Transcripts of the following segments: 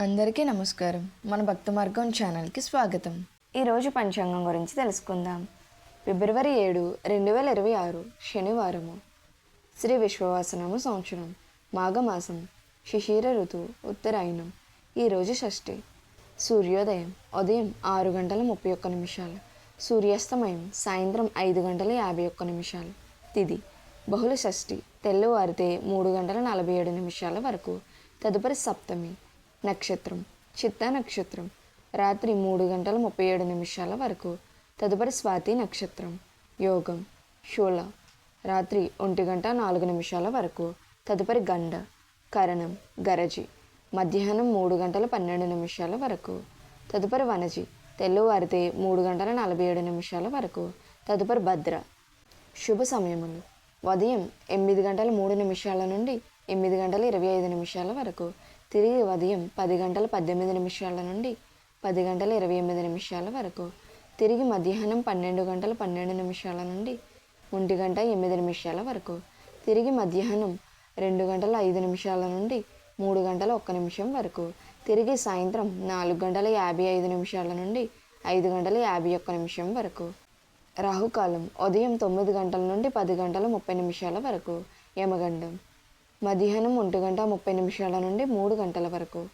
అందరికీ నమస్కారం. మన భక్త మార్గం ఛానల్కి స్వాగతం. ఈరోజు పంచాంగం గురించి తెలుసుకుందాం. ఫిబ్రవరి ఏడు రెండు వేల ఇరవై ఆరు శనివారము. శ్రీ విశ్వవాసనము సంవత్సరం మాఘమాసం శిశిర ఋతువు ఉత్తరాయణం. ఈరోజు షష్ఠి. సూర్యోదయం ఉదయం ఆరు గంటల ముప్పై ఒక్క నిమిషాలు. సూర్యాస్తమయం సాయంత్రం ఐదు గంటల యాభై ఒక్క నిమిషాలు. తిది. బహుళ షష్ఠి తెల్లవారితే మూడు గంటల నలభై ఏడు నిమిషాల వరకు. తదుపరి సప్తమి నక్షత్రం చిత్తా నక్షత్రం రాత్రి మూడు గంటల ముప్పై ఏడు నిమిషాల వరకు. తదుపరి స్వాతి నక్షత్రం యోగం శూల రాత్రి ఒంటి గంట నాలుగు నిమిషాల వరకు. తదుపరి గండ కరణం గరజి మధ్యాహ్నం మూడు గంటల పన్నెండు నిమిషాల వరకు. తదుపరి వనజి తెల్లవారితే మూడు గంటల నలభై ఏడు నిమిషాల వరకు. తదుపరి భద్ర శుభ సమయములు ఉదయం ఎనిమిది గంటల మూడు నిమిషాల నుండి ఎనిమిది గంటల ఇరవై ఐదు నిమిషాల వరకు. తిరిగి ఉదయం పది గంటల పద్దెనిమిది నిమిషాల నుండి పది గంటల ఇరవై ఎనిమిది నిమిషాల వరకు తిరిగి మధ్యాహ్నం పన్నెండు గంటల పన్నెండు నిమిషాల నుండి ఒంటి గంట ఎనిమిది నిమిషాల వరకు తిరిగి మధ్యాహ్నం రెండు గంటల ఐదు నిమిషాల నుండి మూడు గంటల ఒక్క నిమిషం వరకు తిరిగి సాయంత్రం నాలుగు గంటల యాభై ఐదు నిమిషాల నుండి ఐదు గంటల యాభై ఒక్క నిమిషం వరకు రాహుకాలం ఉదయం తొమ్మిది గంటల నుండి పది గంటల ముప్పై నిమిషాల వరకు యమగండం. మధ్యాహ్నం ఒంటి గంట ముప్పై నిమిషాల నుండి మూడు గంటల వరకు.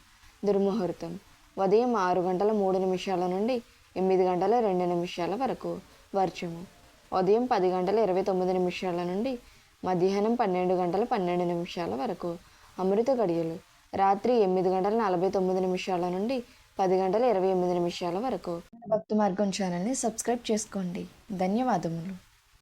దుర్ముహూర్తం. ఉదయం ఆరు గంటల మూడు నిమిషాల నుండి ఎనిమిది గంటల రెండు నిమిషాల వరకు. వర్షము. ఉదయం పది గంటల ఇరవై తొమ్మిది నిమిషాల నుండి మధ్యాహ్నం పన్నెండు గంటల పన్నెండు నిమిషాల వరకు. అమృత గడియలు. రాత్రి ఎనిమిది గంటల నలభై తొమ్మిది నిమిషాల నుండి పది గంటల ఇరవై ఎనిమిది నిమిషాల వరకు. భక్తి మార్గం ఛానల్ని సబ్స్క్రైబ్ చేసుకోండి. ధన్యవాదములు.